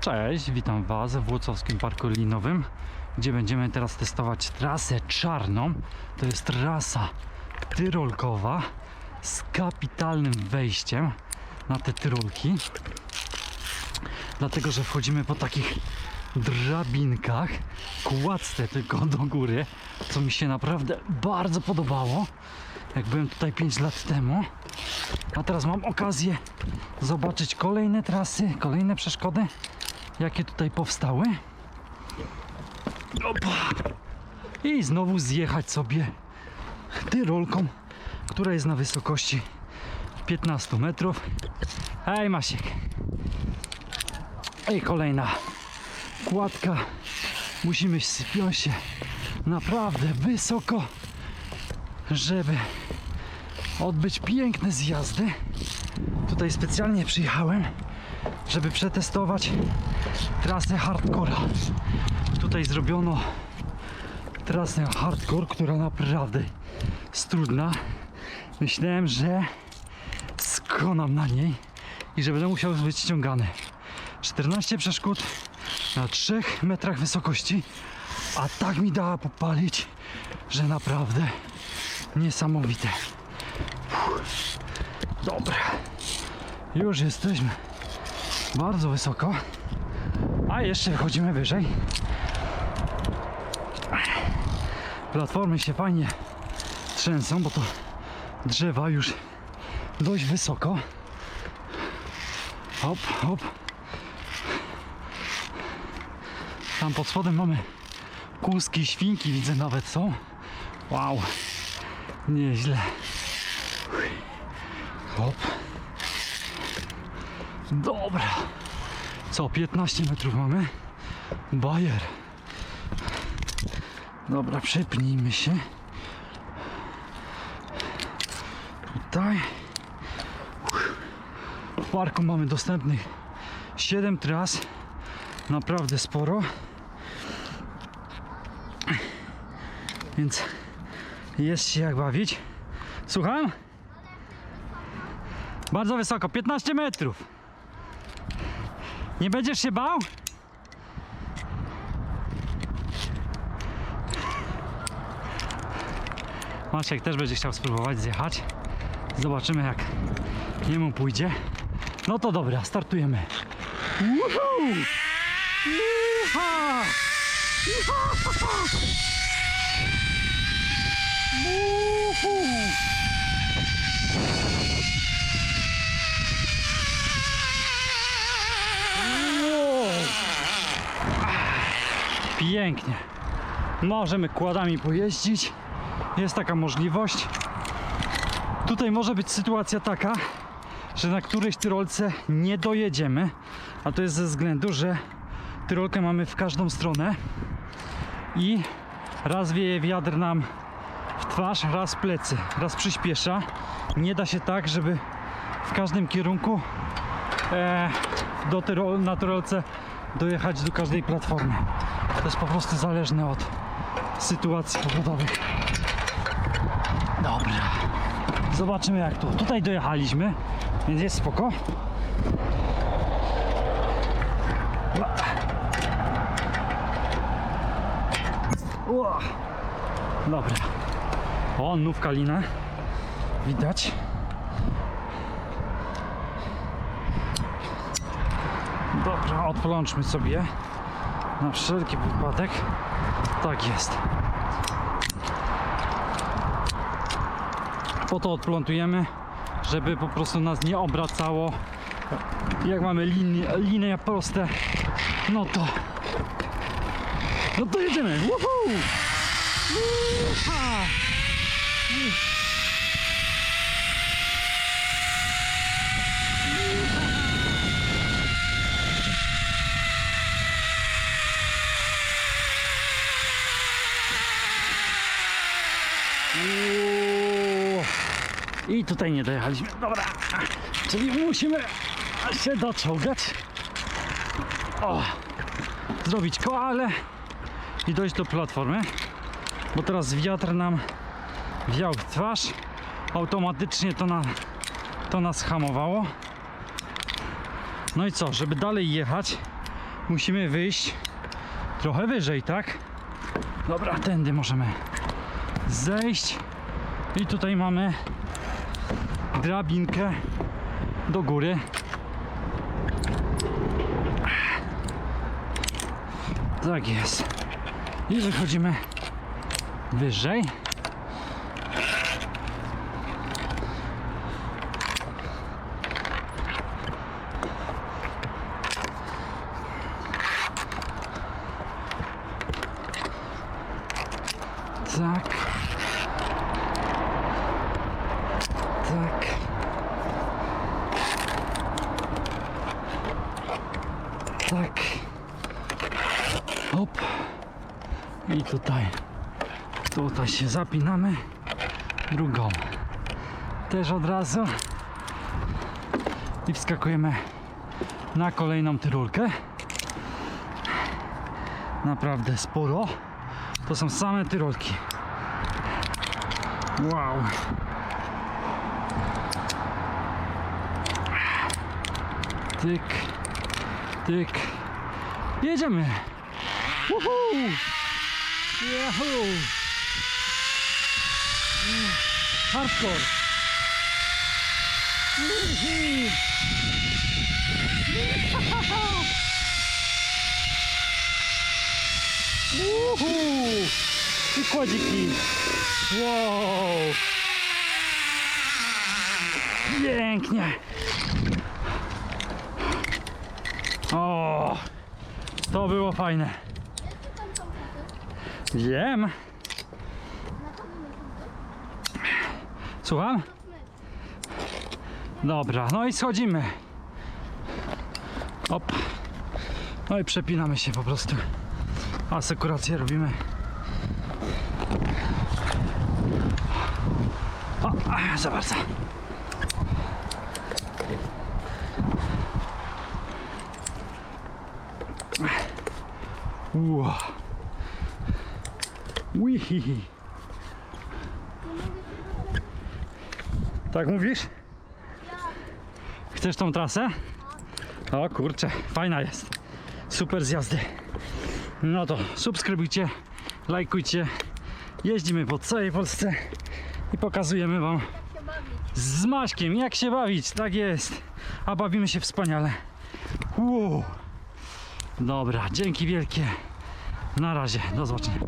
Cześć, witam Was w Włocławskim Parku Linowym, gdzie będziemy teraz testować trasę czarną. To jest trasa tyrolkowa z kapitalnym wejściem na te tyrolki. Dlatego, że wchodzimy po takich drabinkach, kładce tylko do góry, co mi się naprawdę bardzo podobało, jak byłem tutaj 5 lat temu. A teraz mam okazję zobaczyć kolejne trasy, kolejne przeszkody, jakie tutaj powstały. Opa! I znowu zjechać sobie tyrolką, która jest na wysokości 15 metrów. Hej Masiek! Ej, kolejna kładka. Musimy spiąć się naprawdę wysoko, żeby odbyć piękne zjazdy. Tutaj specjalnie przyjechałem, żeby przetestować trasę hardcora. Tutaj zrobiono trasę hardcore, która naprawdę jest trudna. Myślałem, że skonam na niej i że będę musiał być ściągany. 14 przeszkód na 3 metrach wysokości, a tak mi dała popalić, że naprawdę niesamowite. Dobra, już jesteśmy bardzo wysoko, a jeszcze wychodzimy wyżej. Platformy się fajnie trzęsą, bo to drzewa już dość wysoko. Hop, hop. Tam pod spodem mamy kózki, świnki, widzę nawet są. Wow, nieźle. Hop. Dobra. Co, 15 metrów mamy? Bajer. Dobra, przepnijmy się. Tutaj. W parku mamy dostępnych 7 tras. Naprawdę sporo. Więc jest się jak bawić. Słucham? Bardzo wysoko, 15 metrów. Nie będziesz się bał? Maciek też będzie chciał spróbować zjechać. Zobaczymy jak jemu pójdzie. No to dobra, startujemy. Woohoo! Yeehaw! Yeehaw! Pięknie. Możemy kładami pojeździć. Jest taka możliwość. Tutaj może być sytuacja taka, że na którejś tyrolce nie dojedziemy, a to jest ze względu, że tyrolkę mamy w każdą stronę i raz wieje wiatr nam twarz, raz plecy, raz przyspiesza. Nie da się tak, żeby w każdym kierunku e, do na tyrolce dojechać do każdej platformy. To jest po prostu zależne od sytuacji pogodowych. Dobra. Zobaczymy jak tu. Tutaj dojechaliśmy, więc jest spoko. Dobra. O, nówka linę. Widać. Dobra, odplączmy sobie na wszelki wypadek. Tak jest. Po to odplątujemy, żeby po prostu nas nie obracało. Jak mamy linie, linie proste, no to no to jedziemy. Woohoo! I tutaj nie dojechaliśmy. Dobra. Czyli musimy się doczołgać. O. Zrobić koale i dojść do platformy. Bo teraz wiatr nam wiał w twarz. Automatycznie to, na, to nas hamowało. No i co, żeby dalej jechać, musimy wyjść trochę wyżej, tak? Dobra, tędy możemy zejść. I tutaj mamy drabinkę do góry. Tak jest. I wychodzimy wyżej. Tak. Tak. Tak. Hop. I tutaj. Tutaj się zapinamy. Drugą. Też od razu. I wskakujemy na kolejną tyrulkę. Naprawdę sporo. To są same tyrolki. Wow. Tyk, tyk. Jedziemy. Woohoo! Yahoo! Mm, Hardcore. Woohoo! I kładziki. Wow! Pięknie. O! To było fajne. Wiem. Słucham? Dobra, no i schodzimy. Op. No i przepinamy się po prostu. Asekurację robimy. O, za bardzo. Ło. Wihihi. Tak mówisz? Chcesz tą trasę? O kurczę, fajna jest. Super zjazdy. No to subskrybujcie, lajkujcie. Jeździmy po całej Polsce i pokazujemy Wam z Maśkiem jak się bawić. Tak jest. A bawimy się wspaniale. Wow. Dobra, dzięki wielkie. Na razie, do zobaczenia.